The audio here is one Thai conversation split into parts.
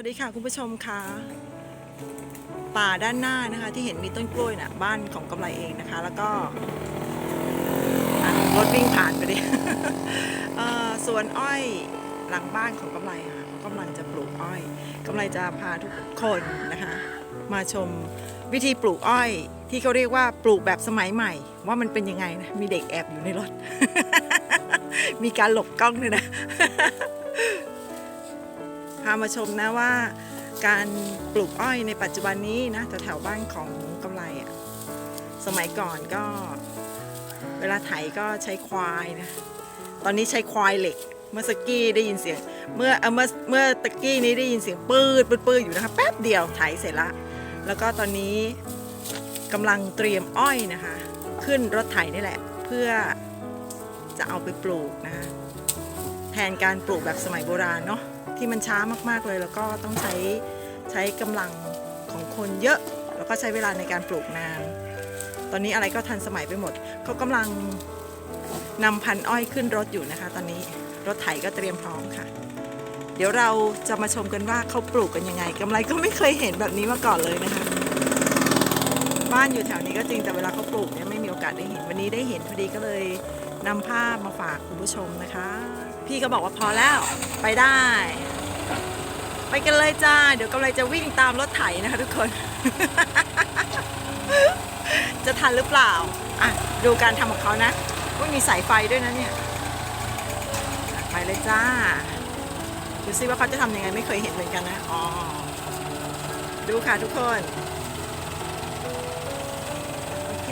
วัสดีค่ะคุณผู้ชมค่ะป่าด้านหน้านะคะที่เห็นมีต้นกล้วยน่ะบ้านของกำไรเองนะคะ แล้วก็รถวิ่งผ่านไปดิสวนอ้อยหลังบ้านของกำไรค่ะกำลังจะปลูกอ้อยกำไรจะพาทุกคนนะคะ มาชมวิธีปลูกอ้อย ที่เขาเรียกว่าปลูกแบบสมัยใหม่ ว่ามันเป็นยังไงนะมีเด็กแอบอยู่ในรถ มีการหลบกล้องด้วยนะามาชมนะว่าการปลูกอ้อยในปัจจุบันนี้นะแถวๆบ้านของกำไรอะ่ะสมัยก่อนก็เวลาไถก็ใช้ควายนะ ตอนนี้ใช้ควายเหล็ก เมื่อสกกี้ได้ยินเสียง เมื่อเอ่อเมื่อเมื่อตะกี้นี้ได้ยินเสียงปืดปืดปืดอยู่นะคะแป๊บเดียวไถเสร็จละ แล้วก็ตอนนี้กำลังเตรียมอ้อยนะคะ ขึ้นรถไถนี่แหละ เพื่อจะเอาไปปลูกนะคะแทนการปลูกแบบสมัยโบราณเนาะ ที่มันช้ามากๆเลย แล้วก็ต้องใช้ใช้กำลังของคนเยอะ แล้วก็ใช้เวลาในการปลูกนาน ตอนนี้อะไรก็ทันสมัยไปหมดเขากำลังนำพันอ้อยขึ้นรถอยู่นะคะ ตอนนี้รถไถก็เตรียมพร้อมค่ะ เดี๋ยวเราจะมาชมกันว่าเขาปลูกกันยังไงกำไรก็ไม่เคยเห็นแบบนี้มาก่อนเลยนะคะ บ้านอยู่แถวนี้ก็จริงแต่เวลาเขาปลูกเนี่ยไม่มีโอกาสได้เห็นวันนี้ได้เห็นพอดีก็เลยนำภาพมาฝากคุณผู้ชมนะคะ พี่ก็บอกว่าพอแล้วไปได้ ไปกันเลยจ้า เดี๋ยวกำลังจะวิ่งตามรถไถนะคะทุกคน จะทันหรือเปล่า อะ ดูการทำของเขานะว่ามีสายไฟด้วยนะเนี่ยไปเลยจ้าดูซิว่าเขาจะทำยังไงไม่เคยเห็นเหมือนกันนะอ๋อดูค่ะทุกคนโอเค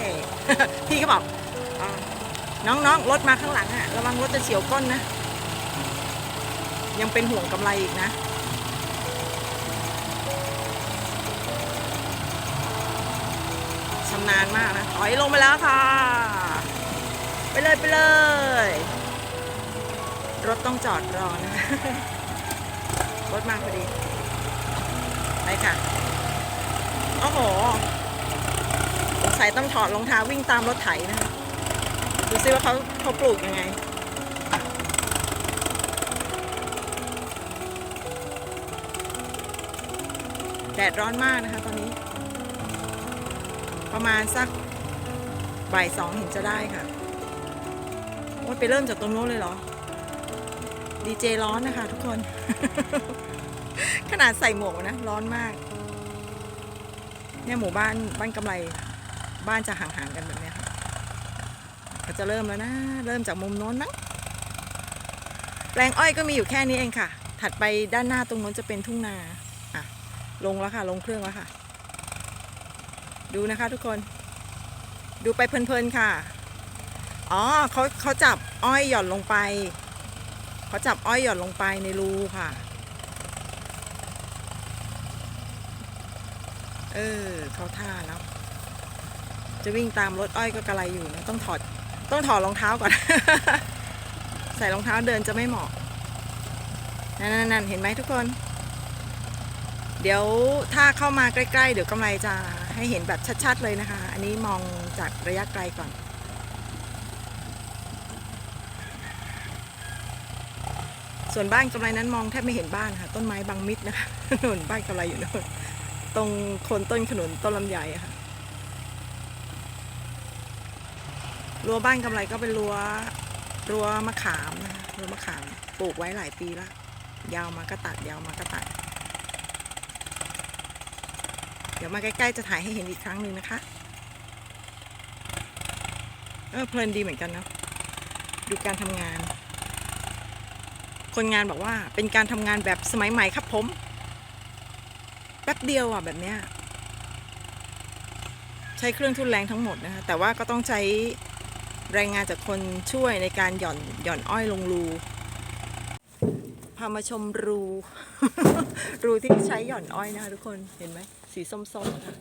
พี่ก็บอกอน้องๆรถมาข้างหลังอะระวังรถจะเฉียวก้นนะ ยังเป็นห่วงกำไรอีกนะ ชำนาญมากนะ ถอยลงไปแล้วค่ะ ไปเลยไปเลย รถต้องจอดรอนะ รถมาพอดี ไปค่ะ โอ้โหสงสัยต้องถอดรองเท้าวิ่งตามรถไถนะคะ ดูซิว่าเขาเขาปลูกยังไง แดดร้อนมากนะคะตอนนี้ ประมาณสักบ่ายสองเห็นจะได้ค่ะว่าไปเริ่มจากตรงโน้นเลยเหรอ ดีเจร้อนนะคะทุกคน ขนาดใส่หมวกนะ ร้อนมาก เนี่ยหมู่บ้านบ้านกำไรบ้านจะห่างๆกันแบบเนี้ยค่ะก็จะเริ่มแล้วนะ เริ่มจากมุมโน้นนะแปลงอ้อยก็มีอยู่แค่นี้เองค่ะ ถัดไปด้านหน้าตรงโน้นจะเป็นทุ่งนา ลงแล้วค่ะ ลงเครื่องแล้วค่ะ ดูนะคะทุกคน ดูไปเพลินๆค่ะ อ๋อเขาเขาจับอ้อยหย่อนลงไป เขาจับอ้อยหย่อนลงไปในรูค่ะ เออเขาท่าแล้ว จะวิ่งตามรถอ้อยก็กระไรอยู่นะ ต้องถอด ต้องถอดรองเท้าก่อน ใส่รองเท้าเดินจะไม่เหมาะ นั่นนั่นนั่นเห็นไหมทุกคน เดี๋ยวถ้าเข้ามาใกล้ๆ เดี๋ยวกำไรจะให้เห็นแบบชัดๆเลยนะคะ อันนี้มองจากระยะไกลก่อน ส่วนบ้านกำไรนั้นมองแทบไม่เห็นบ้านค่ะ ต้นไม้บังมิดนะคะนู่นบ้านกำไรอยู่นู่นตรงโคนต้นขนุนต้นลำไยค่ะรั้วบ้านกำไรก็เป็นรั้วรั้วมะขามนะคะรั้วมะขามปลูกไว้หลายปีแล้วยาวมาก็ตัดยาวมาก็ตัด เดี๋ยวมาใกล้ๆจะถ่ายให้เห็นอีกครั้งหนึ่งนะคะ เออเพลินดีเหมือนกันเนาะดูการทำงาน คนงานบอกว่าเป็นการทำงานแบบสมัยใหม่ครับผมแป๊บเดียวอะแบบเนี้ยใช้เครื่องทุนแรงทั้งหมดนะคะแต่ว่าก็ต้องใช้แรงงานจากคนช่วยในการหย่อนหย่อนอ้อยลงรูพามาชมรู รูที่ใช้หย่อนอ้อยนะคะทุกคนเห็นไหม สีส้มๆนะคะ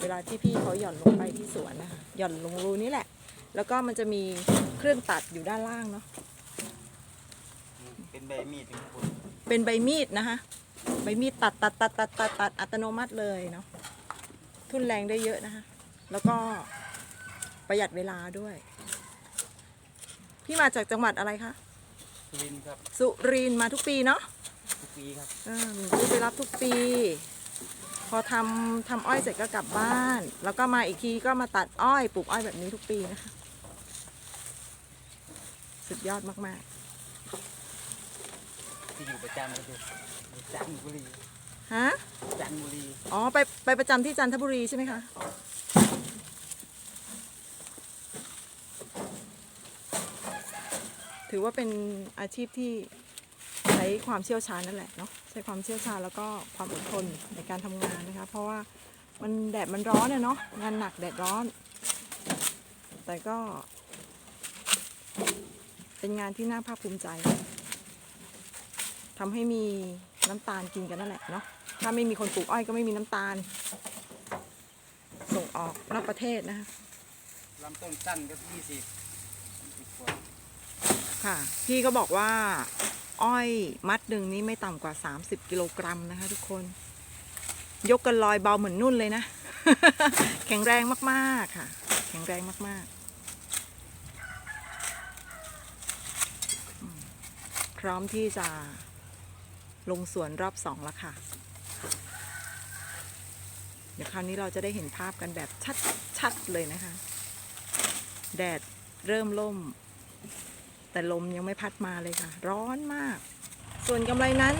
เวลาที่พี่เขาหย่อนลงไปที่สวนนะคะหย่อนลงรูนี่แหละ แล้วก็มันจะมีเครื่องตัดอยู่ด้านล่างเนาะเป็นใบมีดถึงคุณเป็นใบมีดนะคะใบมีดตัดตัดตัดตัดตัดตัดอัตโนมัติเลยเนาะทุนแรงได้เยอะนะคะ แล้วก็ประหยัดเวลาด้วย พี่มาจากจังหวัดอะไรคะ สุรินทร์ครับสุรินทร์มาทุกปีเนาะทุกปีครับเออหลวงพี่ไปรับทุกปี พอทำทำอ้อยเสร็จก็กลับบ้าน แล้วก็มาอีกทีก็มาตัดอ้อยปลูกอ้อยแบบนี้ทุกปีนะคะ สุดยอดมากที่อยู่ประจำก็คือจันทบุรีๆฮะจันทบุรีอ๋อไปไปประจำที่จันทบุรีใช่ไหมคะถือว่าเป็นอาชีพที่ใช้ความเชี่ยวชาญนั่นแหละเนาะใช้ความเชี่ยวชาญแล้วก็ความอดทนในการทำงานนะคะ เพราะว่ามันแดดมันร้อนอะเนาะงานหนักแดดร้อน แต่ก็ เป็นงานที่น่าภาคภูมิใจทำให้มีน้ำตาลกินกันนั่นแหละเนาะถ้าไม่มีคนปลูกอ้อยก็ไม่มีน้ำตาล ส่งออกนอกประเทศนะคะลำต้นสั้นก็ยี่สิบสิบกว่าค่ะ พี่ก็บอกว่า อ้อยมัดหนึ่งนี้ไม่ต่ำกว่า 30 กิโลกรัมนะคะ ทุกคน ยกกันลอยเบาเหมือนนุ่นเลยนะ แข็งแรงมากๆค่ะ แข็งแรงมากๆ พร้อมที่จะลงสวนรอบสองแล้วค่ะ เดี๋ยวคราวนี้เราจะได้เห็นภาพกันแบบชัด ๆ เลยนะคะ แดดเริ่มล่ม แต่ลมยังไม่พัดมาเลยค่ะ ร้อนมาก ส่วนกำไรนั้น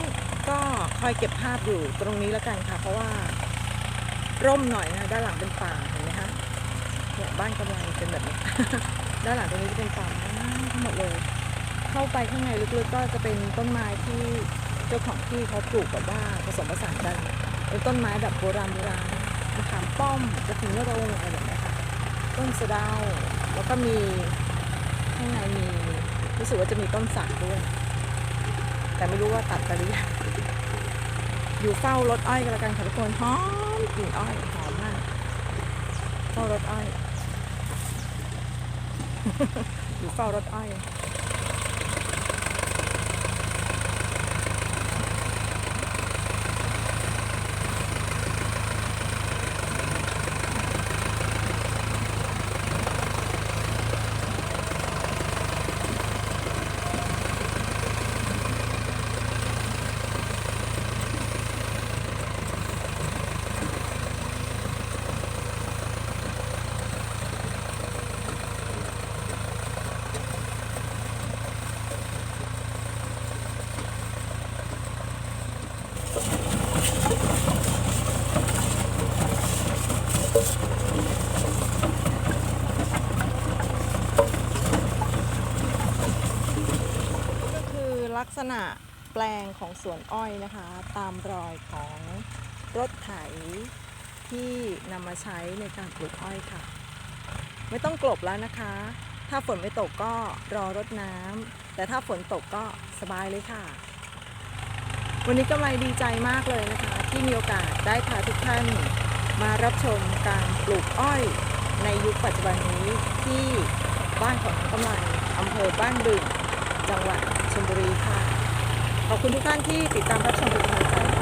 ก็คอยเก็บภาพอยู่ตรงนี้แล้วกันค่ะ เพราะว่าร่มหน่อยนะด้านหลังเป็นป่าเห็นไหมคะเนี่ยบ้านกำไรเป็นแบบนี้ด้านหลังตรงนี้จะเป็นป่าไม้ทั้งหมดเลย เข้าไปข้างในลึกๆก็จะเป็นต้นไม้ที่เจ้าของที่เขาปลูกแบบว่าผสมผสานกันเป็นต้นไม้แบบโบราณโบราณมะขามป้อมกระถิ่นนรงอะไรแบบนี้ค่ะต้นสะดาแล้วก็มีข้างในมี รู้สึกว่าจะมีต้นสักด้วย แต่ไม่รู้ว่าตัดไปหรือยังอยู่เฝ้ารถอ้อยกันแล้วกันค่ะทุกคนหอมกลิ่นอ้อยหอมมากเฝ้ารถอ้อยอยู่เฝ้ารถอ้อย ก็คือลัก ษณะแปลงของสวนอ้อยนะคะ ตามรอยของรถไถที่นำมาใช้ในการปลูกอ้อยค่ะ ไม่ต้องกลบแล้วนะคะ ถ้าฝนไม่ตกก็รอรดน้ำแต่ถ้าฝนตกก็สบายเลยค่ะ วันนี้กำไรดีใจมากเลยนะคะ ที่มีโอกาสได้พาทุกท่านมารับชมการปลูกอ้อยในยุคปัจจุบันนี้ที่บ้านของกำไรอำเภอบ้านบึง จังหวัดชลบุรีค่ะ ขอบคุณทุกท่านที่ติดตามรับชมเป็นกำลังใจ